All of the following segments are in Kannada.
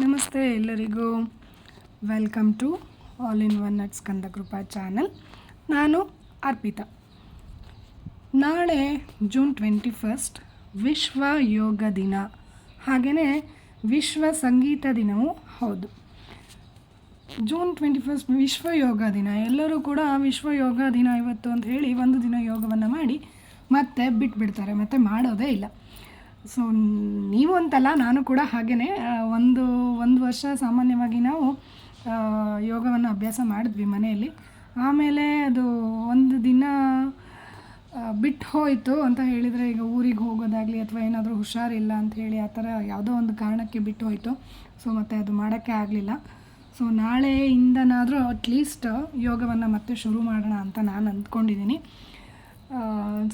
ನಮಸ್ತೆ ಎಲ್ಲರಿಗೂ. Welcome to all in one nuts Kanda Krupa channel ನಾನು ಅರ್ಪಿತಾ. ನಾಳೆ ಜೂನ್ ಟ್ವೆಂಟಿ ಫಸ್ಟ್ ವಿಶ್ವ ಯೋಗ ದಿನ. ಹಾಗೆಯೇ ವಿಶ್ವ ಸಂಗೀತ ದಿನವೂ ಹೌದು. ಜೂನ್ ಟ್ವೆಂಟಿ ಫಸ್ಟ್ ವಿಶ್ವ ಯೋಗ ದಿನ. ಎಲ್ಲರೂ ಕೂಡ ವಿಶ್ವ ಯೋಗ ದಿನ ಇವತ್ತು ಅಂತ ಹೇಳಿ ಒಂದು ದಿನ ಯೋಗವನ್ನು ಮಾಡಿ ಮತ್ತೆ ಬಿಟ್ಬಿಡ್ತಾರೆ. ಮತ್ತೆ ಮಾಡೋದೇ ಇಲ್ಲ. ಸೊ ನೀವು ಅಂತಲ್ಲ ನಾನು ಕೂಡ ಹಾಗೆಯೇ ಒಂದು ಒಂದು ವರ್ಷ ಸಾಮಾನ್ಯವಾಗಿ ನಾವು ಯೋಗವನ್ನು ಅಭ್ಯಾಸ ಮಾಡಿದ್ವಿ ಮನೆಯಲ್ಲಿ. ಆಮೇಲೆ ಅದು ಒಂದು ದಿನ ಬಿಟ್ಟು ಹೋಯಿತು ಅಂತ ಹೇಳಿದರೆ, ಈಗ ಊರಿಗೆ ಹೋಗೋದಾಗಲಿ ಅಥವಾ ಏನಾದರೂ ಹುಷಾರಿಲ್ಲ ಅಂತ ಹೇಳಿ ಆ ಥರ ಯಾವುದೋ ಒಂದು ಕಾರಣಕ್ಕೆ ಬಿಟ್ಟು ಹೋಯಿತು. ಸೊ ಮತ್ತು ಅದು ಮಾಡೋಕ್ಕೆ ಆಗಲಿಲ್ಲ. ಸೊ ನಾಳೆಯಿಂದನಾದರೂ ಅಟ್ಲೀಸ್ಟ್ ಯೋಗವನ್ನು ಮತ್ತೆ ಶುರು ಮಾಡೋಣ ಅಂತ ನಾನು ಅಂದ್ಕೊಂಡಿದ್ದೀನಿ.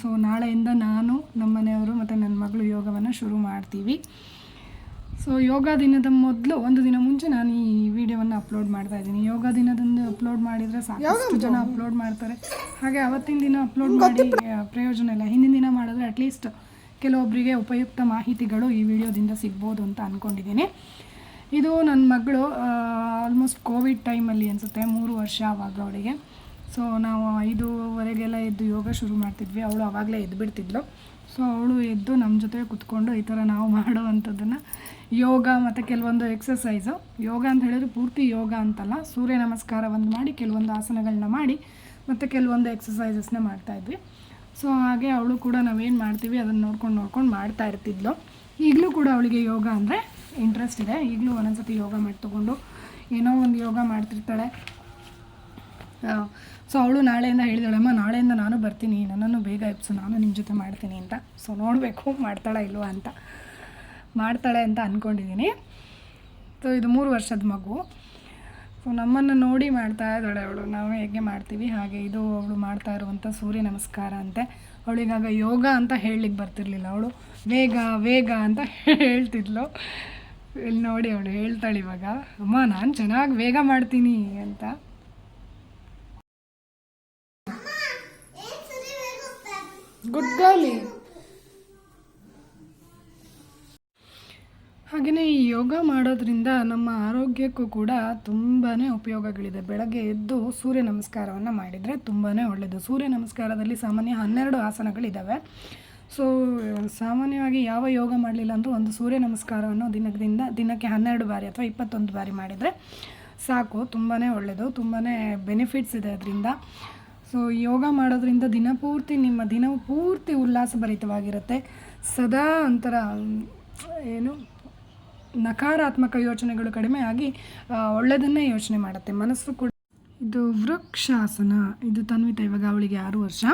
ಸೊ ನಾಳೆಯಿಂದ ನಾನು ನಮ್ಮ ಮನೆಯವರು ಮತ್ತು ನನ್ನ ಮಗಳು ಯೋಗವನ್ನು ಶುರು ಮಾಡ್ತೀವಿ. ಸೊ ಯೋಗ ದಿನದ ಮೊದಲು ಒಂದು ದಿನ ಮುಂಚೆ ನಾನು ಈ ವಿಡಿಯೋವನ್ನು ಅಪ್ಲೋಡ್ ಮಾಡ್ತಾ ಇದ್ದೀನಿ. ಯೋಗ ದಿನದಂದು ಅಪ್ಲೋಡ್ ಮಾಡಿದರೆ ಸಾಕಷ್ಟು ಜನ ಅಪ್ಲೋಡ್ ಮಾಡ್ತಾರೆ. ಹಾಗೆ ಅವತ್ತಿನ ದಿನ ಅಪ್ಲೋಡ್ ಮಾಡಿ ಪ್ರಯೋಜನ ಇಲ್ಲ. ಹಿಂದಿನ ದಿನ ಮಾಡಿದ್ರೆ ಅಟ್ಲೀಸ್ಟ್ ಕೆಲವೊಬ್ಬರಿಗೆ ಉಪಯುಕ್ತ ಮಾಹಿತಿಗಳು ಈ ವಿಡಿಯೋದಿಂದ ಸಿಗ್ಬೋದು ಅಂತ ಅಂದ್ಕೊಂಡಿದ್ದೀನಿ ಇದು ನನ್ನ ಮಗಳು ಆಲ್ಮೋಸ್ಟ್ ಕೋವಿಡ್ ಟೈಮಲ್ಲಿ ಅನಿಸುತ್ತೆ ಮೂರು ವರ್ಷ ಆವಾಗ ಅವಳಿಗೆ. ಸೊ ನಾವು ಐದೂವರೆಗೆಲ್ಲ ಎದ್ದು ಯೋಗ ಶುರು ಮಾಡ್ತಿದ್ವಿ. ಅವಳು ಆವಾಗಲೇ ಎದ್ದು ಬಿಡ್ತಿದ್ಲು. ಸೊ ಅವಳು ಎದ್ದು ನಮ್ಮ ಜೊತೆ ಕುತ್ಕೊಂಡು ಈ ಥರ ನಾವು ಮಾಡುವಂಥದ್ದನ್ನು ಯೋಗ ಮತ್ತು ಕೆಲವೊಂದು ಎಕ್ಸಸೈಸು ಯೋಗ ಅಂತ ಹೇಳಿದ್ರೆ ಪೂರ್ತಿ ಯೋಗ ಅಂತಲ್ಲ. ಸೂರ್ಯ ನಮಸ್ಕಾರವನ್ನು ಮಾಡಿ ಕೆಲವೊಂದು ಆಸನಗಳನ್ನ ಮಾಡಿ ಮತ್ತು ಕೆಲವೊಂದು ಎಕ್ಸಸೈಸಸ್ನ ಮಾಡ್ತಾಯಿದ್ವಿ ಸೊ ಹಾಗೆ ಅವಳು ಕೂಡ ನಾವೇನು ಮಾಡ್ತೀವಿ ಅದನ್ನು ನೋಡ್ಕೊಂಡು ನೋಡ್ಕೊಂಡು ಮಾಡ್ತಾ ಇರ್ತಿದ್ಲು. ಈಗಲೂ ಕೂಡ ಅವಳಿಗೆ ಯೋಗ ಅಂದರೆ ಇಂಟ್ರೆಸ್ಟ್ ಇದೆ. ಈಗಲೂ ಒಂದೊಂದ್ಸತಿ ಯೋಗ ಮಾಡಿ ತೊಗೊಂಡು ಏನೋ ಒಂದು ಯೋಗ ಮಾಡ್ತಿರ್ತಾಳೆ. ಸೊ ಅವಳು ನಾಳೆಯಿಂದ ಹೇಳಿದಾಳಮ್ಮ ನಾಳೆಯಿಂದ ನಾನು ಬರ್ತೀನಿ, ನನ್ನನ್ನು ಬೇಗ ಎಬ್ಸು, ನಾನು ನಿಮ್ಮ ಜೊತೆ ಮಾಡ್ತೀನಿ ಅಂತ. ಸೊ ನೋಡಬೇಕು, ಮಾಡ್ತಾಳೆ ಇಲ್ವಾ ಅಂತ. ಮಾಡ್ತಾಳೆ ಅಂತ ಅಂದ್ಕೊಂಡಿದ್ದೀನಿ ಸೊ ಇದು ಮೂರು ವರ್ಷದ ಮಗು. ಸೊ ನಮ್ಮನ್ನು ನೋಡಿ ಮಾಡ್ತಾ ಇದ್ದಾಳೆ ಅವಳು. ನಾವು ಹೇಗೆ ಮಾಡ್ತೀವಿ, ಹಾಗೆ ಇದು ಅವಳು ಮಾಡ್ತಾ ಇರುವಂಥ ಸೂರ್ಯ ನಮಸ್ಕಾರ ಅಂತೆ. ಅವಳಿಗಾಗ ಯೋಗ ಅಂತ ಹೇಳಲಿಕ್ಕೆ ಬರ್ತಿರ್ಲಿಲ್ಲ ಅವಳು. ವೇಗ ವೇಗ ಅಂತ ಹೇಳ್ತಿದ್ಲು. ಇಲ್ಲಿ ನೋಡಿ ಅವಳು ಹೇಳ್ತಾಳೆ ಇವಾಗ, ಅಮ್ಮ, ನಾನು ಚೆನ್ನಾಗಿ ವೇಗ ಮಾಡ್ತೀನಿ ಅಂತ. ಗುಡ್ ಗರ್ಲಿ ಹಾಗೆಯೇ ಈ ಯೋಗ ಮಾಡೋದ್ರಿಂದ ನಮ್ಮ ಆರೋಗ್ಯಕ್ಕೂ ಕೂಡ ತುಂಬಾ ಉಪಯೋಗಗಳಿದೆ. ಬೆಳಗ್ಗೆ ಎದ್ದು ಸೂರ್ಯ ನಮಸ್ಕಾರವನ್ನು ಮಾಡಿದರೆ ತುಂಬಾ ಒಳ್ಳೆಯದು ಸೂರ್ಯ ನಮಸ್ಕಾರದಲ್ಲಿ ಸಾಮಾನ್ಯ ಹನ್ನೆರಡು ಆಸನಗಳಿದ್ದಾವೆ ಸೊ ಸಾಮಾನ್ಯವಾಗಿ ಯಾವ ಯೋಗ ಮಾಡಲಿಲ್ಲ ಅಂದರೂ ಒಂದು ಸೂರ್ಯ ನಮಸ್ಕಾರವನ್ನು ದಿನದಿಂದ ದಿನಕ್ಕೆ ಹನ್ನೆರಡು ಬಾರಿ ಅಥವಾ ಇಪ್ಪತ್ತೊಂದು ಬಾರಿ ಮಾಡಿದರೆ ಸಾಕು. ತುಂಬಾ ಒಳ್ಳೆಯದು ತುಂಬಾ ಬೆನಿಫಿಟ್ಸ್ ಇದೆ ಅದರಿಂದ. ಸೊ ಯೋಗ ಮಾಡೋದ್ರಿಂದ ದಿನಪೂರ್ತಿ ನಿಮ್ಮ ದಿನವು ಪೂರ್ತಿ ಉಲ್ಲಾಸಭರಿತವಾಗಿರುತ್ತೆ. ಸದಾ ಒಂಥರ, ಏನು, ನಕಾರಾತ್ಮಕ ಯೋಚನೆಗಳು ಕಡಿಮೆ ಆಗಿ ಒಳ್ಳೆಯದನ್ನೇ ಯೋಚನೆ ಮಾಡುತ್ತೆ. ಮನಸ್ಸು ಕೂಡ. ಇದು ವೃಕ್ಷಾಸನ. ಇದು ತನ್ವಿತ ಇವಾಗ ಅವಳಿಗೆ ಆರು ವರ್ಷ.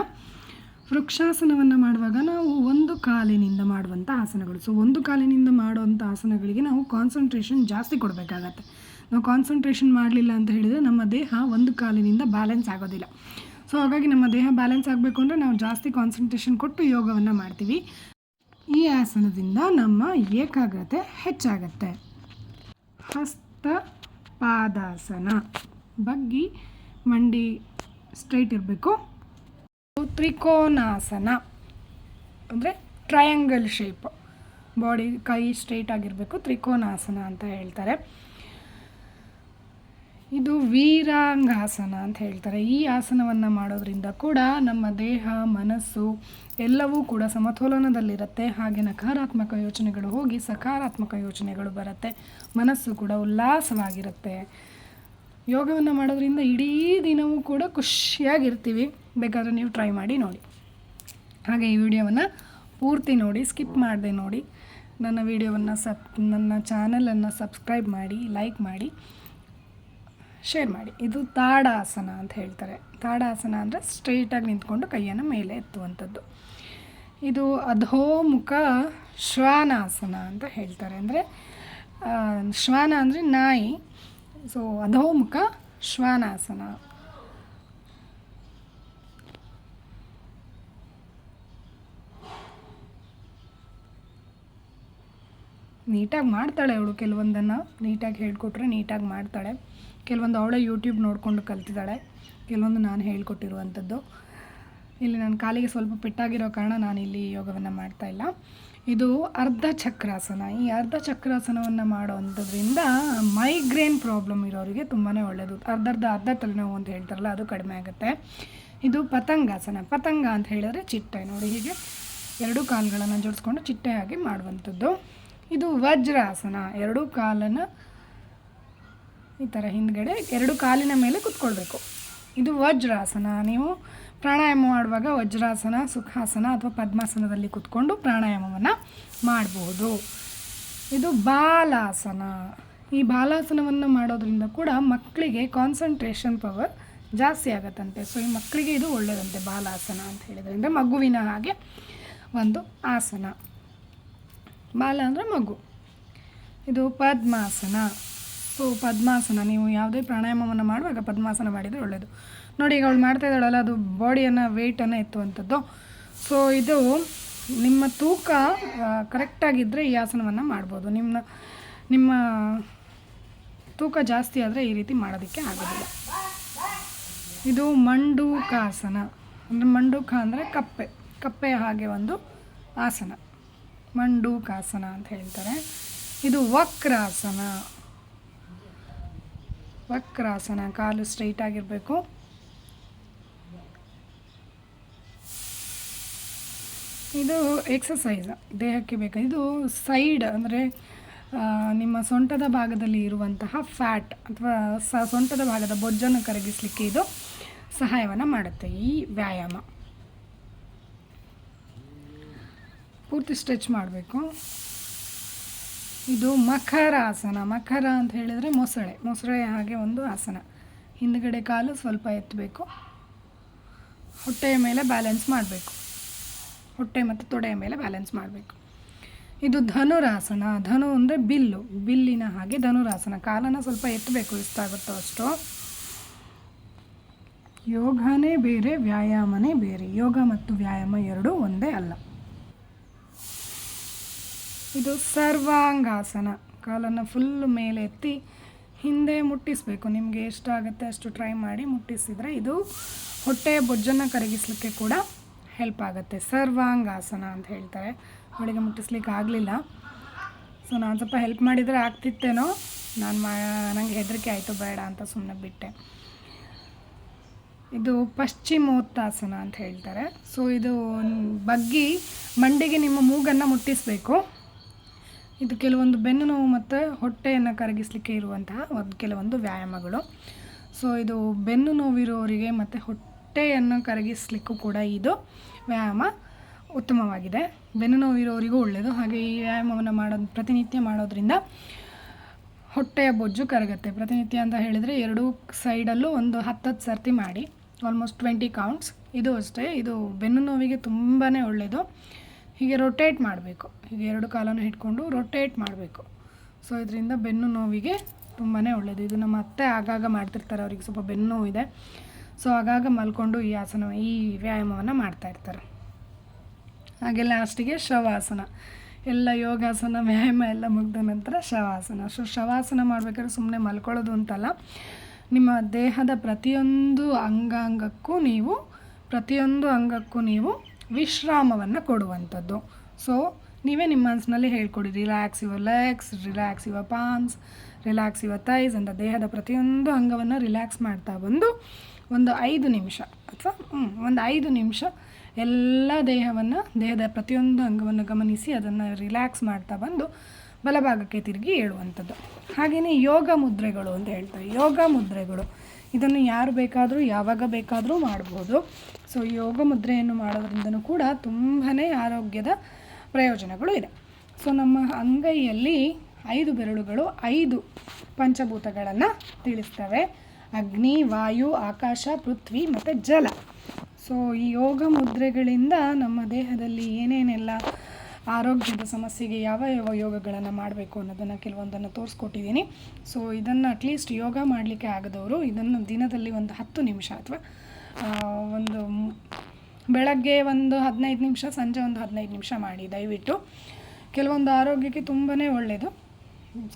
ವೃಕ್ಷಾಸನವನ್ನು ಮಾಡುವಾಗ ನಾವು ಒಂದು ಕಾಲಿನಿಂದ ಮಾಡುವಂಥ ಆಸನಗಳು. ಸೊ ಒಂದು ಕಾಲಿನಿಂದ ಮಾಡುವಂಥ ಆಸನಗಳಿಗೆ ನಾವು ಕಾನ್ಸಂಟ್ರೇಷನ್ ಜಾಸ್ತಿ ಕೊಡಬೇಕಾಗತ್ತೆ. ನಾವು ಕಾನ್ಸಂಟ್ರೇಷನ್ ಮಾಡಲಿಲ್ಲ ಅಂತ ಹೇಳಿದರೆ ನಮ್ಮ ದೇಹ ಒಂದು ಕಾಲಿನಿಂದ ಬ್ಯಾಲೆನ್ಸ್ ಆಗೋದಿಲ್ಲ. ಸೊ ಹಾಗಾಗಿ ನಮ್ಮ ದೇಹ ಬ್ಯಾಲೆನ್ಸ್ ಆಗಬೇಕು ಅಂದರೆ ನಾವು ಜಾಸ್ತಿ ಕಾನ್ಸಂಟ್ರೇಷನ್ ಕೊಟ್ಟು ಯೋಗವನ್ನು ಮಾಡ್ತೀವಿ. ಈ ಆಸನದಿಂದ ನಮ್ಮ ಏಕಾಗ್ರತೆ ಹೆಚ್ಚಾಗತ್ತೆ. ಹಸ್ತ ಪಾದಾಸನ ಬಗ್ಗಿ ಮಂಡಿ ಸ್ಟ್ರೈಟ್ ಇರಬೇಕು. ತ್ರಿಕೋನಾಸನ ಅಂದರೆ ಟ್ರಯಾಂಗಲ್ ಶೇಪ್ ಬಾಡಿ ಕೈ ಸ್ಟ್ರೈಟ್ ಆಗಿರಬೇಕು, ತ್ರಿಕೋನಾಸನ ಅಂತ ಹೇಳ್ತಾರೆ. ಇದು ವೀರಾಂಗಾಸನ ಅಂತ ಹೇಳ್ತಾರೆ. ಈ ಆಸನವನ್ನು ಮಾಡೋದ್ರಿಂದ ಕೂಡ ನಮ್ಮ ದೇಹ, ಮನಸ್ಸು ಎಲ್ಲವೂ ಕೂಡ ಸಮತೋಲನದಲ್ಲಿರುತ್ತೆ. ಹಾಗೆ ನಕಾರಾತ್ಮಕ ಯೋಚನೆಗಳು ಹೋಗಿ ಸಕಾರಾತ್ಮಕ ಯೋಚನೆಗಳು ಬರುತ್ತೆ. ಮನಸ್ಸು ಕೂಡ ಉಲ್ಲಾಸವಾಗಿರುತ್ತೆ. ಯೋಗವನ್ನು ಮಾಡೋದ್ರಿಂದ ಇಡೀ ದಿನವೂ ಕೂಡ ಖುಷಿಯಾಗಿರ್ತೀವಿ. ಬೇಕಾದರೆ ನೀವು ಟ್ರೈ ಮಾಡಿ ನೋಡಿ. ಹಾಗೆ ಈ ವಿಡಿಯೋವನ್ನು ಪೂರ್ತಿ ನೋಡಿ ಸ್ಕಿಪ್ ಮಾಡದೆ ನೋಡಿ. ನನ್ನ ವಿಡಿಯೋವನ್ನು ಸಬ್, ನನ್ನ ಚಾನಲನ್ನು ಸಬ್ಸ್ಕ್ರೈಬ್ ಮಾಡಿ ಲೈಕ್ ಮಾಡಿ. ಶೇರ್ ಮಾಡಿ. ಇದು ತಾಡಾಸನ ಅಂತ ಹೇಳ್ತಾರೆ. ತಾಡಾಸನ ಅಂದರೆ ಸ್ಟ್ರೈಟಾಗಿ ನಿಂತ್ಕೊಂಡು ಕೈಯನ್ನು ಮೇಲೆ ಎತ್ತುವಂಥದ್ದು. ಇದು ಅಧೋಮುಖ ಶ್ವಾನಾಸನ ಅಂತ ಹೇಳ್ತಾರೆ. ಅಂದರೆ ಶ್ವಾನ ಅಂದರೆ ನಾಯಿ. ಸೊ ಅಧೋಮುಖ ಶ್ವಾನಾಸನ. ನೀಟಾಗಿ ಮಾಡ್ತಾಳೆ ಅವಳು ಕೆಲವೊಂದನ್ನು. ನೀಟಾಗಿ ಹೇಳಿಕೊಟ್ರೆ ನೀಟಾಗಿ ಮಾಡ್ತಾಳೆ. ಕೆಲವೊಂದು ಅವಳೇ ಯೂಟ್ಯೂಬ್ ನೋಡಿಕೊಂಡು ಕಲ್ತಿದ್ದಾಳೆ. ಕೆಲವೊಂದು ನಾನು ಹೇಳಿಕೊಟ್ಟಿರುವಂಥದ್ದು. ಇಲ್ಲಿ ನನ್ನ ಕಾಲಿಗೆ ಸ್ವಲ್ಪ ಪೆಟ್ಟಾಗಿರೋ ಕಾರಣ ನಾನು ಇಲ್ಲಿ ಯೋಗವನ್ನು ಮಾಡ್ತಾ ಇಲ್ಲ. ಇದು ಅರ್ಧ ಚಕ್ರಾಸನ. ಈ ಅರ್ಧ ಚಕ್ರಾಸನವನ್ನು ಮಾಡೋವಂಥದ್ರಿಂದ ಮೈಗ್ರೇನ್ ಪ್ರಾಬ್ಲಮ್ ಇರೋರಿಗೆ ತುಂಬಾ ಒಳ್ಳೆಯದು ಅರ್ಧ ಅರ್ಧ ಅರ್ಧ ತಲೆನೋವು ಅಂತ ಹೇಳ್ತಾರಲ್ಲ, ಅದು ಕಡಿಮೆ ಆಗುತ್ತೆ. ಇದು ಪತಂಗಾಸನ. ಪತಂಗ ಅಂತ ಹೇಳಿದ್ರೆ ಚಿಟ್ಟೆ. ನೋಡಿ ಹೀಗೆ ಎರಡು ಕಾಲುಗಳನ್ನು ಜೋಡಿಸ್ಕೊಂಡು ಚಿಟ್ಟೆ ಆಗಿ ಮಾಡುವಂಥದ್ದು. ಇದು ವಜ್ರಾಸನ. ಎರಡೂ ಕಾಲನ್ನು ಈ ಥರ ಹಿಂದ್ಗಡೆ ಎರಡು ಕಾಲಿನ ಮೇಲೆ ಕುತ್ಕೊಳ್ಬೇಕು. ಇದು ವಜ್ರಾಸನ. ನೀವು ಪ್ರಾಣಾಯಾಮ ಮಾಡುವಾಗ ವಜ್ರಾಸನ, ಸುಖಾಸನ ಅಥವಾ ಪದ್ಮಾಸನದಲ್ಲಿ ಕುತ್ಕೊಂಡು ಪ್ರಾಣಾಯಾಮವನ್ನು ಮಾಡಬಹುದು ಇದು ಬಾಲಾಸನ. ಈ ಬಾಲಾಸನವನ್ನು ಮಾಡೋದ್ರಿಂದ ಕೂಡ ಮಕ್ಕಳಿಗೆ ಕಾನ್ಸಂಟ್ರೇಷನ್ ಪವರ್ ಜಾಸ್ತಿ ಆಗತ್ತಂತೆ. ಸೊ ಈ ಮಕ್ಕಳಿಗೆ ಇದು ಒಳ್ಳೆಯದಂತೆ ಬಾಲಾಸನ ಅಂತ ಹೇಳಿದ್ರಿಂದ ಮಗುವಿನ ಹಾಗೆ ಒಂದು ಆಸನ. ಬಾಲ ಅಂದರೆ ಮಗು. ಇದು ಪದ್ಮಾಸನ. ಸೊ ಪದ್ಮಾಸನ, ನೀವು ಯಾವುದೇ ಪ್ರಾಣಾಯಾಮವನ್ನು ಮಾಡುವಾಗ ಪದ್ಮಾಸನ ಮಾಡಿದರೆ ಒಳ್ಳೆಯದು ನೋಡಿ, ಈಗ ಅವಳು ಮಾಡ್ತಾ ಇದ್ದಾಳಲ್ಲ, ಅದು ಬಾಡಿಯನ್ನು ವೆಯ್ಟನ್ನು ಎತ್ತುವಂಥದ್ದು. ಸೊ ಇದು ನಿಮ್ಮ ತೂಕ ಕರೆಕ್ಟಾಗಿದ್ದರೆ ಈ ಆಸನವನ್ನು ಮಾಡ್ಬೋದು. ನಿಮ್ಮ ನಿಮ್ಮ ತೂಕ ಜಾಸ್ತಿ ಆದರೆ ಈ ರೀತಿ ಮಾಡೋದಕ್ಕೆ ಆಗೋದಿಲ್ಲ. ಇದು ಮಂಡೂಕಾಸನ. ಅಂದರೆ ಮಂಡೂಕ ಅಂದರೆ ಕಪ್ಪೆ. ಕಪ್ಪೆ ಹಾಗೆ ಒಂದು ಆಸನ. ಮಂಡೂಕಾಸನ ಅಂತ ಹೇಳ್ತಾರೆ. ಇದು ವಕ್ರಾಸನ. ವಕ್ರಾಸನ, ಕಾಲು ಸ್ಟ್ರೈಟ್ ಆಗಿರಬೇಕು. ಇದು ಎಕ್ಸಸೈಸ್ ದೇಹಕ್ಕೆ ಬೇಕು. ಇದು ಸೈಡ್ ಅಂದರೆ ನಿಮ್ಮ ಸೊಂಟದ ಭಾಗದಲ್ಲಿ ಇರುವಂತಹ ಫ್ಯಾಟ್ ಅಥವಾ ಸೊಂಟದ ಭಾಗದ ಬೊಜ್ಜನ್ನು ಕರಗಿಸಲಿಕ್ಕೆ ಇದು ಸಹಾಯವನ್ನು ಮಾಡುತ್ತೆ ಈ ವ್ಯಾಯಾಮ. ಪೂರ್ತಿ ಸ್ಟ್ರೆಚ್ ಮಾಡಬೇಕು. ಇದು ಮಕರ ಆಸನ. ಮಕರ ಅಂತ ಹೇಳಿದರೆ ಮೊಸಳೆ. ಮೊಸಳೆ ಹಾಗೆ ಒಂದು ಆಸನ. ಹಿಂದ್ಗಡೆ ಕಾಲು ಸ್ವಲ್ಪ ಎತ್ತಬೇಕು ಹೊಟ್ಟೆಯ ಮೇಲೆ ಬ್ಯಾಲೆನ್ಸ್ ಮಾಡಬೇಕು. ಹೊಟ್ಟೆ ಮತ್ತು ತೊಡೆಯ ಮೇಲೆ ಬ್ಯಾಲೆನ್ಸ್ ಮಾಡಬೇಕು. ಇದು ಧನುರಾಸನ. ಧನು ಅಂದರೆ ಬಿಲ್ಲು. ಬಿಲ್ಲಿನ ಹಾಗೆ ಧನುರಾಸನ. ಕಾಲನ್ನು ಸ್ವಲ್ಪ ಎತ್ತಬೇಕು. ಎಷ್ಟಾಗುತ್ತೋ ಅಷ್ಟು. ಯೋಗನೇ ಬೇರೆ, ವ್ಯಾಯಾಮನೇ ಬೇರೆ. ಯೋಗ ಮತ್ತು ವ್ಯಾಯಾಮ ಎರಡೂ ಒಂದೇ ಅಲ್ಲ. ಇದು ಸರ್ವಾಂಗಾಸನ. ಕಾಲನ್ನು ಫುಲ್ ಮೇಲೆ ಎತ್ತಿ ಹಿಂದೆ ಮುಟ್ಟಿಸಬೇಕು. ನಿಮಗೆ ಎಷ್ಟಾಗುತ್ತೆ ಅಷ್ಟು ಟ್ರೈ ಮಾಡಿ ಮುಟ್ಟಿಸಿದರೆ ಇದು ಹೊಟ್ಟೆ ಬೊಜ್ಜನ್ನು ಕರಗಿಸಲಿಕ್ಕೆ ಕೂಡ ಹೆಲ್ಪ್ ಆಗುತ್ತೆ. ಸರ್ವಾಂಗಾಸನ ಅಂತ ಹೇಳ್ತಾರೆ. ಅವಳಿಗೆ ಮುಟ್ಟಿಸ್ಲಿಕ್ಕೆ ಆಗಲಿಲ್ಲ. ಸೊ ನಾನು ಸ್ವಲ್ಪ ಹೆಲ್ಪ್ ಮಾಡಿದರೆ ಆಗ್ತಿತ್ತೇನೋ? ನಾನು ಮಾ ನನಗೆ ಹೆದರಿಕೆ ಆಯಿತು, ಬೇಡ ಅಂತ ಸುಮ್ಮನೆ ಬಿಟ್ಟೆ. ಇದು ಪಶ್ಚಿಮೋತ್ತಾಸನ ಅಂತ ಹೇಳ್ತಾರೆ. ಸೊ ಇದು ಬಗ್ಗಿ ಮಂಡಿಗೆ ನಿಮ್ಮ ಮೂಗನ್ನು ಮುಟ್ಟಿಸಬೇಕು. ಇದು ಕೆಲವೊಂದು ಬೆನ್ನು ನೋವು ಮತ್ತು ಹೊಟ್ಟೆಯನ್ನು ಕರಗಿಸಲಿಕ್ಕೆ ಇರುವಂತಹ ಒಂದು ಕೆಲವೊಂದು ವ್ಯಾಯಾಮಗಳು. ಸೊ ಇದು ಬೆನ್ನು ನೋವಿರೋರಿಗೆ ಮತ್ತು ಹೊಟ್ಟೆಯನ್ನು ಕರಗಿಸಲಿಕ್ಕೂ ಕೂಡ ಇದು ವ್ಯಾಯಾಮ ಉತ್ತಮವಾಗಿದೆ. ಬೆನ್ನು ನೋವಿರೋರಿಗೂ ಒಳ್ಳೆಯದು ಹಾಗೆ ಈ ವ್ಯಾಯಾಮವನ್ನು ಮಾಡೋ ಪ್ರತಿನಿತ್ಯ ಮಾಡೋದ್ರಿಂದ ಹೊಟ್ಟೆಯ ಬೊಜ್ಜು ಕರಗುತ್ತೆ. ಪ್ರತಿನಿತ್ಯ ಅಂತ ಹೇಳಿದರೆ ಎರಡೂ ಸೈಡಲ್ಲೂ ಒಂದು ಹತ್ತತ್ತು ಸರ್ತಿ ಮಾಡಿ ಆಲ್ಮೋಸ್ಟ್ ಟ್ವೆಂಟಿ ಕೌಂಟ್ಸ್ ಇದು ಅಷ್ಟೇ. ಇದು ಬೆನ್ನು ನೋವಿಗೆ ತುಂಬಾ ಒಳ್ಳೆಯದು ಹೀಗೆ ರೊಟೇಟ್ ಮಾಡಬೇಕು. ಹೀಗೆ ಎರಡು ಕಾಲನ್ನು ಹಿಡ್ಕೊಂಡು ರೊಟೇಟ್ ಮಾಡಬೇಕು. ಸೊ ಇದರಿಂದ ಬೆನ್ನು ನೋವಿಗೆ ತುಂಬಾ ಒಳ್ಳೆಯದು ಇದು ನಮ್ಮ ಅತ್ತೆ ಆಗಾಗ ಮಾಡ್ತಿರ್ತಾರೆ. ಅವ್ರಿಗೆ ಸ್ವಲ್ಪ ಬೆನ್ನು ನೋವಿದೆ ಸೊ ಆಗಾಗ ಮಲ್ಕೊಂಡು ಈ ಆಸನ, ಈ ವ್ಯಾಯಾಮವನ್ನು ಮಾಡ್ತಾಯಿರ್ತಾರೆ ಹಾಗೆ ಲಾಸ್ಟಿಗೆ ಶವಾಸನ. ಎಲ್ಲ ಯೋಗಾಸನ, ವ್ಯಾಯಾಮ ಎಲ್ಲ ಮುಗಿದ ನಂತರ ಶವಾಸನ. ಸೊ ಶವಾಸನ ಮಾಡಬೇಕಾದ್ರೆ ಸುಮ್ಮನೆ ಮಲ್ಕೊಳ್ಳೋದು ಅಂತಲ್ಲ. ನಿಮ್ಮ ದೇಹದ ಪ್ರತಿಯೊಂದು ಅಂಗಾಂಗಕ್ಕೂ ನೀವು, ಪ್ರತಿಯೊಂದು ಅಂಗಕ್ಕೂ ನೀವು ವಿಶ್ರಾಮವನ್ನು ಕೊಡುವಂಥದ್ದು. ಸೊ ನೀವೇ ನಿಮ್ಮ ಮನಸ್ಸಿನಲ್ಲಿ ಹೇಳ್ಕೊಡಿ relax your legs relax your palms relax your thighs ಅಂತ ದೇಹದ ಪ್ರತಿಯೊಂದು ಅಂಗವನ್ನು ರಿಲ್ಯಾಕ್ಸ್ ಮಾಡ್ತಾ ಬಂದು ಒಂದು ಐದು ನಿಮಿಷ ಅಥವಾ ಒಂದು ಐದು ನಿಮಿಷ ಎಲ್ಲ ದೇಹವನ್ನು, ದೇಹದ ಪ್ರತಿಯೊಂದು ಅಂಗವನ್ನು ಗಮನಿಸಿ ಅದನ್ನು ರಿಲ್ಯಾಕ್ಸ್ ಮಾಡ್ತಾ ಬಂದು ಬಲಭಾಗಕ್ಕೆ ತಿರುಗಿ ಹೇಳುವಂಥದ್ದು ಹಾಗೆಯೇ ಯೋಗ ಮುದ್ರೆಗಳು ಅಂತ ಹೇಳ್ತಾರೆ. ಯೋಗ ಮುದ್ರೆಗಳು. ಇದನ್ನು ಯಾರು ಬೇಕಾದರೂ ಯಾವಾಗ ಬೇಕಾದರೂ ಮಾಡ್ಬೋದು. ಸೊ ಯೋಗ ಮುದ್ರೆಯನ್ನು ಮಾಡೋದ್ರಿಂದನೂ ಕೂಡ ತುಂಬಾ ಆರೋಗ್ಯದ ಪ್ರಯೋಜನಗಳು ಇದೆ. ಸೊ ನಮ್ಮ ಅಂಗೈಯಲ್ಲಿ ಐದು ಬೆರಳುಗಳು, ಐದು ಪಂಚಭೂತಗಳನ್ನು ತಿಳಿಸ್ತವೆ. ಅಗ್ನಿ, ವಾಯು, ಆಕಾಶ, ಪೃಥ್ವಿ ಮತ್ತು ಜಲ. ಸೊ ಈ ಯೋಗ ಮುದ್ರೆಗಳಿಂದ ನಮ್ಮ ದೇಹದಲ್ಲಿ ಏನೇನೆಲ್ಲ ಆರೋಗ್ಯದ ಸಮಸ್ಯೆಗೆ ಯಾವ ಯಾವ ಯೋಗಗಳನ್ನು ಮಾಡಬೇಕು ಅನ್ನೋದನ್ನು ಕೆಲವೊಂದನ್ನು ತೋರಿಸ್ಕೊಟ್ಟಿದ್ದೀನಿ. ಸೊ ಇದನ್ನು ಅಟ್ಲೀಸ್ಟ್ ಯೋಗ ಮಾಡಲಿಕ್ಕೆ ಆಗದವರು ಇದನ್ನು ದಿನದಲ್ಲಿ ಒಂದು ಹತ್ತು ನಿಮಿಷ ಅಥವಾ ಒಂದು ಬೆಳಗ್ಗೆ ಒಂದು ಹದಿನೈದು ನಿಮಿಷ, ಸಂಜೆ ಒಂದು ಹದಿನೈದು ನಿಮಿಷ ಮಾಡಿ ದಯವಿಟ್ಟು. ಕೆಲವೊಂದು ಆರೋಗ್ಯಕ್ಕೆ ತುಂಬಾ ಒಳ್ಳೆಯದು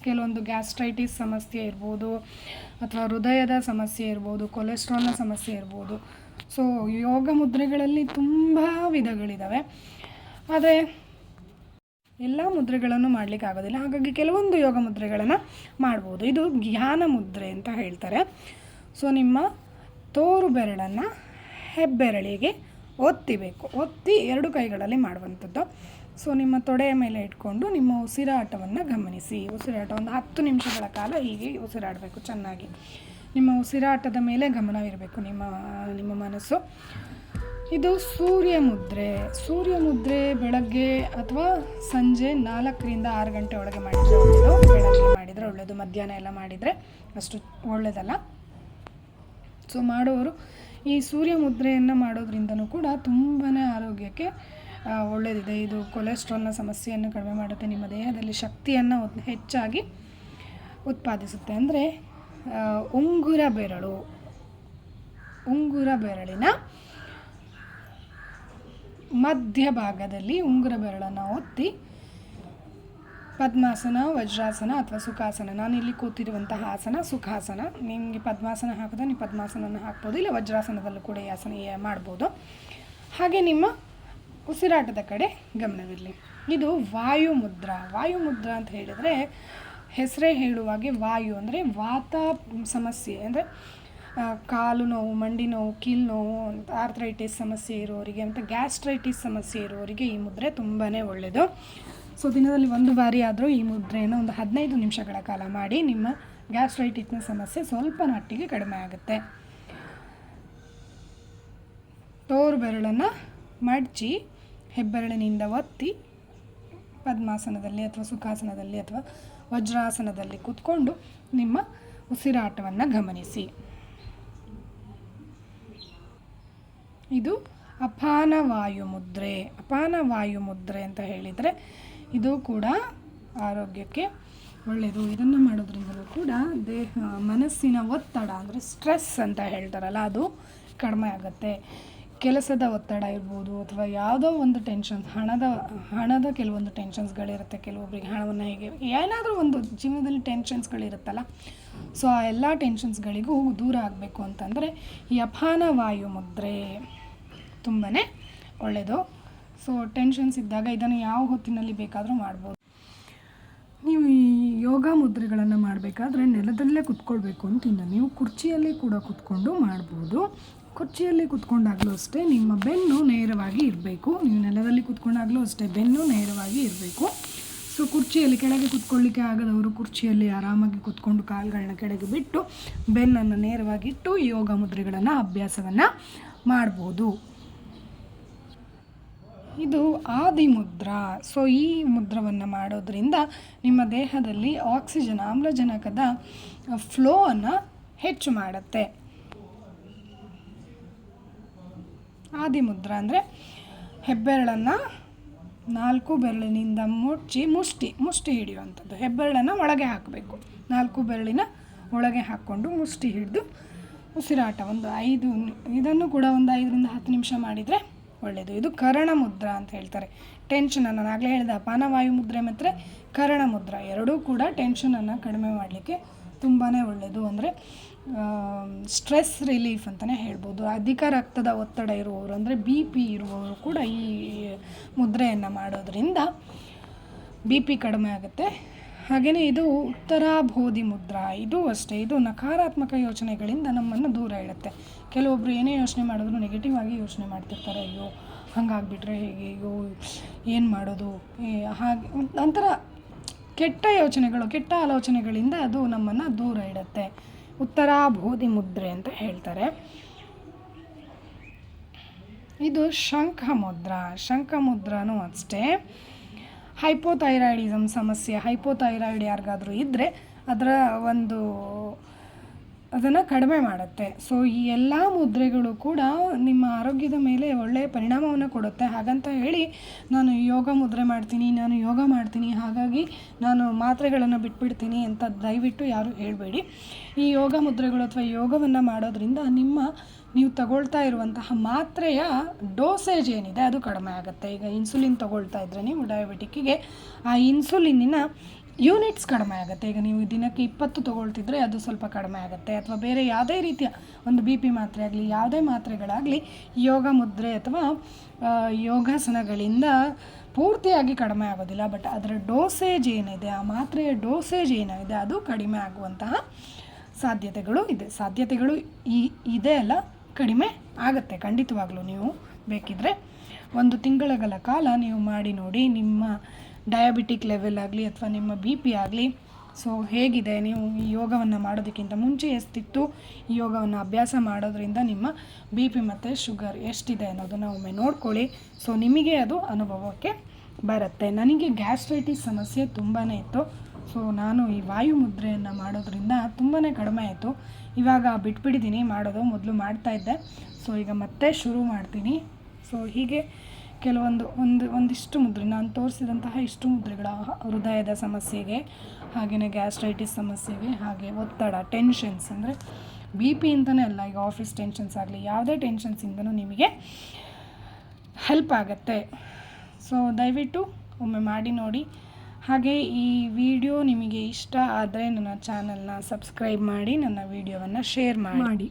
ಕೆಲವೊಂದು ಗ್ಯಾಸ್ಟ್ರೈಟಿಸ್ ಸಮಸ್ಯೆ ಇರ್ಬೋದು, ಅಥವಾ ಹೃದಯದ ಸಮಸ್ಯೆ ಇರ್ಬೋದು ಕೊಲೆಸ್ಟ್ರಾಲ್ನ ಸಮಸ್ಯೆ ಇರ್ಬೋದು. ಸೊ ಯೋಗ ಮುದ್ರೆಗಳಲ್ಲಿ ತುಂಬ ವಿಧಗಳಿದ್ದಾವೆ ಆದರೆ ಎಲ್ಲ ಮುದ್ರೆಗಳನ್ನು ಮಾಡಲಿಕ್ಕೆ ಆಗೋದಿಲ್ಲ. ಹಾಗಾಗಿ ಕೆಲವೊಂದು ಯೋಗ ಮುದ್ರೆಗಳನ್ನು ಮಾಡ್ಬೋದು. ಇದು ಧ್ಯಾನ ಮುದ್ರೆ ಅಂತ ಹೇಳ್ತಾರೆ. ಸೊ ನಿಮ್ಮ ತೋರು ಬೆರಳನ್ನು ಹೆಬ್ಬೆರಳಿಗೆ ಒತ್ತಿಬೇಕು. ಒತ್ತಿ ಎರಡು ಕೈಗಳಲ್ಲಿ ಮಾಡುವಂಥದ್ದು. ಸೊ ನಿಮ್ಮ ತೊಡೆಯ ಮೇಲೆ ಇಟ್ಕೊಂಡು ನಿಮ್ಮ ಉಸಿರಾಟವನ್ನು ಗಮನಿಸಿ. ಉಸಿರಾಟ ಒಂದು ಹತ್ತು ನಿಮಿಷಗಳ ಕಾಲ ಹೀಗೆ ಉಸಿರಾಡಬೇಕು ಚೆನ್ನಾಗಿ. ನಿಮ್ಮ ಉಸಿರಾಟದ ಮೇಲೆ ಗಮನವಿರಬೇಕು. ನಿಮ್ಮ ನಿಮ್ಮ ಮನಸ್ಸು ಇದು ಸೂರ್ಯ ಮುದ್ರೆ. ಸೂರ್ಯ ಮುದ್ರೆ ಬೆಳಗ್ಗೆ ಅಥವಾ ಸಂಜೆ ನಾಲ್ಕರಿಂದ ಆರು ಗಂಟೆ ಒಳಗೆ ಮಾಡಿದರೆ ಒಳ್ಳೆಯದು. ಬೆಳಗ್ಗೆ ಮಾಡಿದರೆ ಒಳ್ಳೆಯದು. ಮಧ್ಯಾಹ್ನ ಎಲ್ಲ ಮಾಡಿದರೆ ಅಷ್ಟು ಒಳ್ಳೆಯದಲ್ಲ ಸೊ ಮಾಡುವವರು ಈ ಸೂರ್ಯ ಮುದ್ರೆಯನ್ನು ಮಾಡೋದ್ರಿಂದನೂ ಕೂಡ ತುಂಬಾ ಆರೋಗ್ಯಕ್ಕೆ ಒಳ್ಳೆಯದಿದೆ ಇದು ಕೊಲೆಸ್ಟ್ರಾಲ್ನ ಸಮಸ್ಯೆಯನ್ನು ಕಡಿಮೆ ಮಾಡುತ್ತೆ. ನಿಮ್ಮ ದೇಹದಲ್ಲಿ ಶಕ್ತಿಯನ್ನು ಹೆಚ್ಚಾಗಿ ಉತ್ಪಾದಿಸುತ್ತೆ. ಅಂದರೆ ಉಂಗುರ ಬೆರಳು. ಉಂಗುರ ಬೆರಳಿನ ಮಧ್ಯಭಾಗದಲ್ಲಿ ಉಂಗುರ ಬೆರಳನ್ನು ಒತ್ತಿ, ಪದ್ಮಾಸನ, ವಜ್ರಾಸನ ಅಥವಾ ಸುಖಾಸನ. ನಾನು ಇಲ್ಲಿ ಕೂತಿರುವಂತಹ ಆಸನ ಸುಖಾಸನ. ನಿಮಗೆ ಪದ್ಮಾಸನ ಹಾಕಿದ್ರೆ ನೀವು ಪದ್ಮಾಸನನ ಹಾಕ್ಬೋದು, ಇಲ್ಲ ವಜ್ರಾಸನದಲ್ಲೂ ಕೂಡ ಈ ಆಸನ ಮಾಡ್ಬೋದು. ಹಾಗೆ ನಿಮ್ಮ ಉಸಿರಾಟದ ಕಡೆ ಗಮನವಿರಲಿ. ಇದು ವಾಯು ಮುದ್ರಾ ವಾಯು ಮುದ್ರಾ ಅಂತ ಹೇಳಿದರೆ ಹೆಸರೇ ಹೇಳುವಾಗೆ ವಾಯು ಅಂದರೆ ವಾತ ಸಮಸ್ಯೆ. ಅಂದರೆ ಕಾಲು ನೋವು, ಮಂಡಿ ನೋವು ಕೀಲು ನೋವು ಆರ್ಥ್ರೈಟಿಸ್ ಸಮಸ್ಯೆ ಇರೋರಿಗೆ ಮತ್ತು ಗ್ಯಾಸ್ಟ್ರೈಟಿಸ್ ಸಮಸ್ಯೆ ಇರೋರಿಗೆ ಈ ಮುದ್ರೆ ತುಂಬಾ ಒಳ್ಳೆಯದು ಸೊ ದಿನದಲ್ಲಿ ಒಂದು ಬಾರಿ ಆದರೂ ಈ ಮುದ್ರೆಯನ್ನು ಒಂದು ಹದಿನೈದು ನಿಮಿಷಗಳ ಕಾಲ ಮಾಡಿ ನಿಮ್ಮ ಗ್ಯಾಸ್ಟ್ರೈಟಿಸ್ನ ಸಮಸ್ಯೆ ಸ್ವಲ್ಪ ಮಟ್ಟಿಗೆ ಕಡಿಮೆ ಆಗುತ್ತೆ. ತೋರು ಬೆರಳನ್ನು ಮಡಚಿ ಹೆಬ್ಬೆರಳಿನಿಂದ ಒತ್ತಿ ಪದ್ಮಾಸನದಲ್ಲಿ ಅಥವಾ ಸುಖಾಸನದಲ್ಲಿ ಅಥವಾ ವಜ್ರಾಸನದಲ್ಲಿ ಕೂತ್ಕೊಂಡು ನಿಮ್ಮ ಉಸಿರಾಟವನ್ನು ಗಮನಿಸಿ. ಇದು ಅಪಾನ ವಾಯು ಮುದ್ರೆ ಅಪಾನ ವಾಯು ಮುದ್ರೆ ಅಂತ ಹೇಳಿದರೆ ಇದು ಕೂಡ ಆರೋಗ್ಯಕ್ಕೆ ಒಳ್ಳೆಯದು ಇದನ್ನು ಮಾಡೋದ್ರಿಂದಲೂ ಕೂಡ ದೇಹ, ಮನಸ್ಸಿನ ಒತ್ತಡ ಅಂದರೆ ಸ್ಟ್ರೆಸ್ ಅಂತ ಹೇಳ್ತಾರಲ್ಲ, ಅದು ಕಡಿಮೆ ಆಗುತ್ತೆ. ಕೆಲಸದ ಒತ್ತಡ ಇರ್ಬೋದು ಅಥವಾ ಯಾವುದೋ ಒಂದು ಟೆನ್ಷನ್ಸ್ ಹಣದ ಹಣದ ಕೆಲವೊಂದು ಟೆನ್ಷನ್ಸ್ಗಳಿರುತ್ತೆ ಕೆಲವೊಬ್ಬರಿಗೆ ಹಣವನ್ನು ಹೇಗೆ, ಏನಾದರೂ ಒಂದು ಜೀವನದಲ್ಲಿ ಟೆನ್ಷನ್ಸ್ಗಳಿರುತ್ತಲ್ಲ ಸೊ ಆ ಎಲ್ಲ ಟೆನ್ಷನ್ಸ್ಗಳಿಗೂ ದೂರ ಆಗಬೇಕು ಅಂತಂದರೆ ಈ ಅಪಾನ ವಾಯು ಮುದ್ರೆ ತುಂಬಾ ಒಳ್ಳೆಯದು ಸೊ ಟೆನ್ಷನ್ಸ್ ಇದ್ದಾಗ ಇದನ್ನು ಯಾವ ಹೊತ್ತಿನಲ್ಲಿ ಬೇಕಾದರೂ ಮಾಡ್ಬೋದು. ನೀವು ಈ ಯೋಗ ಮುದ್ರೆಗಳನ್ನು ಮಾಡಬೇಕಾದ್ರೆ ನೆಲದಲ್ಲೇ ಕುತ್ಕೊಳ್ಬೇಕು ಅಂತಿಲ್ಲ ನೀವು ಕುರ್ಚಿಯಲ್ಲಿ ಕೂಡ ಕುತ್ಕೊಂಡು ಮಾಡ್ಬೋದು. ಕುರ್ಚಿಯಲ್ಲಿ ಕುತ್ಕೊಂಡಾಗಲೂ ಅಷ್ಟೇ ನಿಮ್ಮ ಬೆನ್ನು ನೇರವಾಗಿ ಇರಬೇಕು. ನೀವು ನೆಲದಲ್ಲಿ ಕುತ್ಕೊಂಡಾಗಲೂ ಅಷ್ಟೇ ಬೆನ್ನು ನೇರವಾಗಿ ಇರಬೇಕು. ಸೊ ಕುರ್ಚಿಯಲ್ಲಿ ಕೆಳಗೆ ಕುತ್ಕೊಳ್ಳಿಕ್ಕೆ ಆಗದವರು ಕುರ್ಚಿಯಲ್ಲಿ ಆರಾಮಾಗಿ ಕುತ್ಕೊಂಡು ಕಾಲುಗಳನ್ನ ಕೆಳಗೆ ಬಿಟ್ಟು ಬೆನ್ನನ್ನು ನೇರವಾಗಿಟ್ಟು ಯೋಗ ಮುದ್ರೆಗಳನ್ನು ಅಭ್ಯಾಸವನ್ನು ಮಾಡ್ಬೋದು. ಇದು ಆದಿ ಮುದ್ರಾ ಸೊ ಈ ಮುದ್ರವನ್ನು ಮಾಡೋದ್ರಿಂದ ನಿಮ್ಮ ದೇಹದಲ್ಲಿ ಆಕ್ಸಿಜನ್ ಆಮ್ಲಜನಕದ ಫ್ಲೋವನ್ನು ಹೆಚ್ಚು ಮಾಡುತ್ತೆ. ಆದಿ ಮುದ್ರಾ ಅಂದರೆ ಹೆಬ್ಬೆರಳನ್ನು ನಾಲ್ಕು ಬೆರಳಿನಿಂದ ಮುಚ್ಚಿ ಮುಷ್ಟಿ ಮುಷ್ಟಿ ಹಿಡಿಯುವಂಥದ್ದು. ಹೆಬ್ಬೆರಳನ್ನು ಒಳಗೆ ಹಾಕಬೇಕು. ನಾಲ್ಕು ಬೆರಳಿನ ಒಳಗೆ ಹಾಕ್ಕೊಂಡು ಮುಷ್ಟಿ ಹಿಡಿದು ಉಸಿರಾಟ ಒಂದು ಐದು, ಇದನ್ನು ಕೂಡ ಒಂದು ಐದರಿಂದ ಹತ್ತು ನಿಮಿಷ ಮಾಡಿದರೆ ಒಳ್ಳೆಯದು ಇದು ಕರಣ ಮುದ್ರ ಅಂತ ಹೇಳ್ತಾರೆ. ಟೆನ್ಷನ್ ನಾನು ಆಗಲೇ ಹೇಳಿದೆ ಅಪಾನವಾಯು ಮುದ್ರೆ ಮತ್ತು ಕರಣ ಮುದ್ರ ಎರಡೂ ಕೂಡ ಟೆನ್ಷನನ್ನು ಕಡಿಮೆ ಮಾಡಲಿಕ್ಕೆ ತುಂಬಾ ಒಳ್ಳೆಯದು ಅಂದರೆ ಸ್ಟ್ರೆಸ್ ರಿಲೀಫ್ ಅಂತಲೇ ಹೇಳ್ಬೋದು. ಅಧಿಕ ರಕ್ತದ ಒತ್ತಡ ಇರುವವರು ಅಂದರೆ ಬಿ ಪಿ ಇರುವವರು ಕೂಡ ಈ ಮುದ್ರೆಯನ್ನು ಮಾಡೋದ್ರಿಂದ ಬಿ ಪಿ ಕಡಿಮೆ ಆಗುತ್ತೆ. ಹಾಗೆಯೇ ಇದು ಉತ್ತರಾಬೋಧಿ ಮುದ್ರಾ. ಇದು ಅಷ್ಟೇ. ಇದು ನಕಾರಾತ್ಮಕ ಯೋಚನೆಗಳಿಂದ ನಮ್ಮನ್ನು ದೂರ ಇಡುತ್ತೆ. ಕೆಲವೊಬ್ಬರು ಏನೇ ಯೋಚನೆ ಮಾಡಿದ್ರು ನೆಗೆಟಿವ್ ಆಗಿ ಯೋಚನೆ ಮಾಡ್ತಿರ್ತಾರೆ, ಅಯ್ಯೋ, ಹಂಗಾಗ್ಬಿಟ್ರೆ ಹೇಗೆ? ಅಯ್ಯೋ, ಏನು ಮಾಡೋದು? ಹಾಗೆ ಒಂಥರ ಕೆಟ್ಟ ಯೋಚನೆಗಳು, ಕೆಟ್ಟ ಆಲೋಚನೆಗಳಿಂದ ಅದು ನಮ್ಮನ್ನು ದೂರ ಇಡುತ್ತೆ. ಉತ್ತರ ಬೋಧಿ ಮುದ್ರೆ ಅಂತ ಹೇಳ್ತಾರೆ. ಇದು ಶಂಖ ಮುದ್ರಾ ಶಂಖ ಮುದ್ರಾನೂ ಅಷ್ಟೇ. ಹೈಪೋಥೈರಾಯ್ಡಿಸಮ್ ಸಮಸ್ಯೆ. ಹೈಪೋಥೈರಾಯ್ಡ್ ಯಾರಿಗಾದರೂ ಇದ್ದರೆ ಅದರ ಒಂದು ಅದನ್ನು ಕಡಿಮೆ ಮಾಡುತ್ತೆ. ಸೊ ಈ ಎಲ್ಲ ಮುದ್ರೆಗಳು ಕೂಡ ನಿಮ್ಮ ಆರೋಗ್ಯದ ಮೇಲೆ ಒಳ್ಳೆಯ ಪರಿಣಾಮವನ್ನು ಕೊಡುತ್ತೆ. ಹಾಗಂತ ಹೇಳಿ, ನಾನು ಯೋಗ ಮುದ್ರೆ ಮಾಡ್ತೀನಿ, ನಾನು ಯೋಗ ಮಾಡ್ತೀನಿ, ಹಾಗಾಗಿ ನಾನು ಮಾತ್ರೆಗಳನ್ನು ಬಿಟ್ಬಿಡ್ತೀನಿ ಅಂತ ದಯವಿಟ್ಟು ಯಾರೂ ಹೇಳಬೇಡಿ. ಈ ಯೋಗ ಮುದ್ರೆಗಳು ಅಥವಾ ಯೋಗವನ್ನು ಮಾಡೋದ್ರಿಂದ ನಿಮ್ಮ ನೀವು ತಗೊಳ್ತಾ ಇರುವಂತಹ ಮಾತ್ರೆಯ ಡೋಸೇಜ್ ಏನಿದೆ ಅದು ಕಡಿಮೆ ಆಗುತ್ತೆ. ಈಗ ಇನ್ಸುಲಿನ್ ತಗೊಳ್ತಾ ಇದ್ದರೆ ನೀವು ಡಯಾಬಿಟಿಕ್ಕಿಗೆ ಆ ಇನ್ಸುಲಿನ್ನಿನ ಯೂನಿಟ್ಸ್ ಕಡಿಮೆ ಆಗುತ್ತೆ. ಈಗ ನೀವು ದಿನಕ್ಕೆ ಇಪ್ಪತ್ತು ತೊಗೊಳ್ತಿದ್ರೆ ಅದು ಸ್ವಲ್ಪ ಕಡಿಮೆ ಆಗುತ್ತೆ. ಅಥವಾ ಬೇರೆ ಯಾವುದೇ ರೀತಿಯ ಒಂದು ಬಿ ಪಿ ಮಾತ್ರೆ ಆಗಲಿ, ಯಾವುದೇ ಮಾತ್ರೆಗಳಾಗಲಿ, ಯೋಗ ಮುದ್ರೆ ಅಥವಾ ಯೋಗಾಸನಗಳಿಂದ ಪೂರ್ತಿಯಾಗಿ ಕಡಿಮೆ ಆಗೋದಿಲ್ಲ. ಬಟ್ ಅದರ ಡೋಸೇಜ್ ಏನಿದೆ, ಆ ಮಾತ್ರೆಯ ಡೋಸೇಜ್ ಏನಿದೆ, ಅದು ಕಡಿಮೆ ಆಗುವಂತಹ ಸಾಧ್ಯತೆಗಳು ಇದೆ. ಸಾಧ್ಯತೆಗಳು ಈ, ಇದೆ ಅಲ್ಲ, ಕಡಿಮೆ ಆಗುತ್ತೆ. ಖಂಡಿತವಾಗ್ಲೂ ನೀವು ಬೇಕಿದ್ರೆ ಒಂದು ತಿಂಗಳ ಕಾಲ ನೀವು ಮಾಡಿ ನೋಡಿ ನಿಮ್ಮ ಡಯಾಬಿಟಿಕ್ ಲೆವೆಲ್ ಆಗಲಿ ಅಥವಾ ನಿಮ್ಮ ಬಿ ಪಿ ಆಗಲಿ. ಸೊ ಹೇಗಿದೆ ನೀವು ಈ ಯೋಗವನ್ನು ಮಾಡೋದಕ್ಕಿಂತ ಮುಂಚೆ ಎಷ್ಟಿತ್ತು? ಈ ಯೋಗವನ್ನು ಅಭ್ಯಾಸ ಮಾಡೋದ್ರಿಂದ ನಿಮ್ಮ ಬಿ ಪಿ ಮತ್ತು ಶುಗರ್ ಎಷ್ಟಿದೆ ಅನ್ನೋದನ್ನು ಒಮ್ಮೆ ನೋಡ್ಕೊಳ್ಳಿ. ಸೊ ನಿಮಗೆ ಅದು ಅನುಭವಕ್ಕೆ ಬರುತ್ತೆ. ನನಗೆ ಗ್ಯಾಸ್ಟ್ರೈಟಿಸ್ ಸಮಸ್ಯೆ ತುಂಬಾ ಇತ್ತು. ಸೊ ನಾನು ಈ ವಾಯು ಮುದ್ರೆಯನ್ನು ಮಾಡೋದ್ರಿಂದ ತುಂಬಾ ಕಡಿಮೆ ಆಯಿತು. ಇವಾಗ ಬಿಟ್ಬಿಡಿದ್ದೀನಿ ಮಾಡೋದು ಮೊದಲು ಮಾಡ್ತಾಯಿದ್ದೆ ಸೊ ಈಗ ಮತ್ತೆ ಶುರು ಮಾಡ್ತೀನಿ. ಸೊ ಹೀಗೆ ಕೆಲವೊಂದು ಒಂದು ಒಂದಿಷ್ಟು ಮುದ್ರೆ, ನಾನು ತೋರಿಸಿದಂತಹ ಇಷ್ಟು ಮುದ್ರೆಗಳ ಹೃದಯದ ಸಮಸ್ಯೆಗೆ ಹಾಗೆಯೇ ಗ್ಯಾಸ್ಟ್ರೈಟಿಸ್ ಸಮಸ್ಯೆಗೆ, ಹಾಗೆ ಒತ್ತಡ ಟೆನ್ಷನ್ಸ್ ಅಂದರೆ ಬಿ ಪಿ ಅಂತಲೇ ಅಲ್ಲ, ಈಗ ಆಫೀಸ್ ಟೆನ್ಷನ್ಸ್ ಆಗಲಿ, ಯಾವುದೇ ಟೆನ್ಷನ್ಸಿಂದನೂ ನಿಮಗೆ ಹೆಲ್ಪ್ ಆಗುತ್ತೆ. ಸೊ ದಯವಿಟ್ಟು ಒಮ್ಮೆ ಮಾಡಿ ನೋಡಿ. ಹಾಗೆ ಈ ವಿಡಿಯೋ ನಿಮಗೆ ಇಷ್ಟ ಆದರೆ ನನ್ನ ಚಾನಲ್ನ ಸಬ್ಸ್ಕ್ರೈಬ್ ಮಾಡಿ, ನನ್ನ ವಿಡಿಯೋವನ್ನು ಶೇರ್ ಮಾಡಿ.